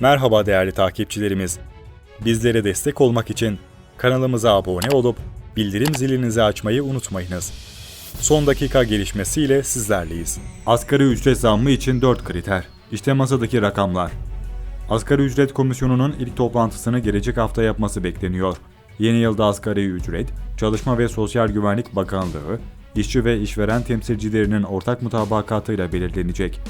Merhaba değerli takipçilerimiz. Bizlere destek olmak için kanalımıza abone olup bildirim zilinizi açmayı unutmayınız. Son dakika gelişmesiyle sizlerleyiz. Asgari ücret zammı için 4 kriter. İşte masadaki rakamlar. Asgari ücret komisyonunun ilk toplantısını gelecek hafta yapması bekleniyor. Yeni yılda asgari ücret, Çalışma ve Sosyal Güvenlik Bakanlığı, işçi ve işveren temsilcilerinin ortak mutabakatıyla belirlenecek.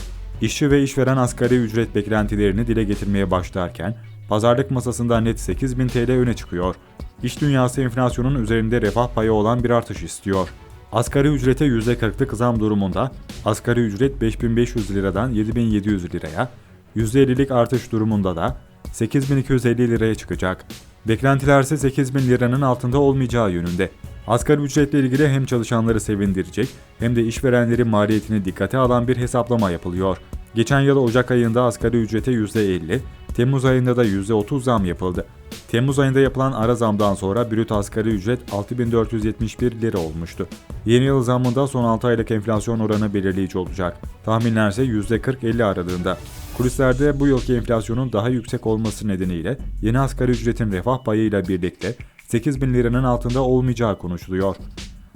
İşçi ve işveren asgari ücret beklentilerini dile getirmeye başlarken, pazarlık masasında net 8000 TL öne çıkıyor. İş dünyası enflasyonun üzerinde refah payı olan bir artış istiyor. Asgari ücrete %40'lık zam durumunda asgari ücret 5500 liradan 7700 liraya, %50'lik artış durumunda da 8250 liraya çıkacak. Beklentiler ise 8000 liranın altında olmayacağı yönünde. Asgari ücretle ilgili hem çalışanları sevindirecek hem de işverenlerin maliyetini dikkate alan bir hesaplama yapılıyor. Geçen yıl Ocak ayında asgari ücrete %50, Temmuz ayında da %30 zam yapıldı. Temmuz ayında yapılan ara zamdan sonra brüt asgari ücret 6471 lira olmuştu. Yeni yıl zammında son 6 aylık enflasyon oranı belirleyici olacak. Tahminler ise %40-50 aralığında. Kulislerde bu yılki enflasyonun daha yüksek olması nedeniyle yeni asgari ücretin refah payıyla birlikte 8000 liranın altında olmayacağı konuşuluyor.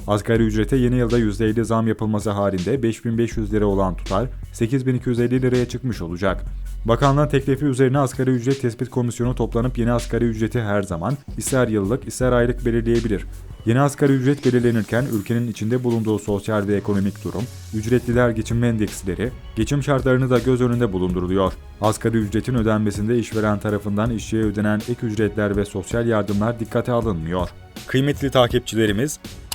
Asgari ücrete yeni yılda %50 zam yapılması halinde 5500 lira olan tutar 8250 liraya çıkmış olacak. Bakanlığın teklifi üzerine asgari ücret tespit komisyonu toplanıp yeni asgari ücreti her zaman ister yıllık ister aylık belirleyebilir. Yeni asgari ücret belirlenirken ülkenin içinde bulunduğu sosyal ve ekonomik durum, ücretliler geçinme endeksleri, geçim şartlarını da göz önünde bulunduruluyor. Asgari ücretin ödenmesinde işveren tarafından işçiye ödenen ek ücretler ve sosyal yardımlar dikkate alınmıyor. Kıymetli takipçilerimiz,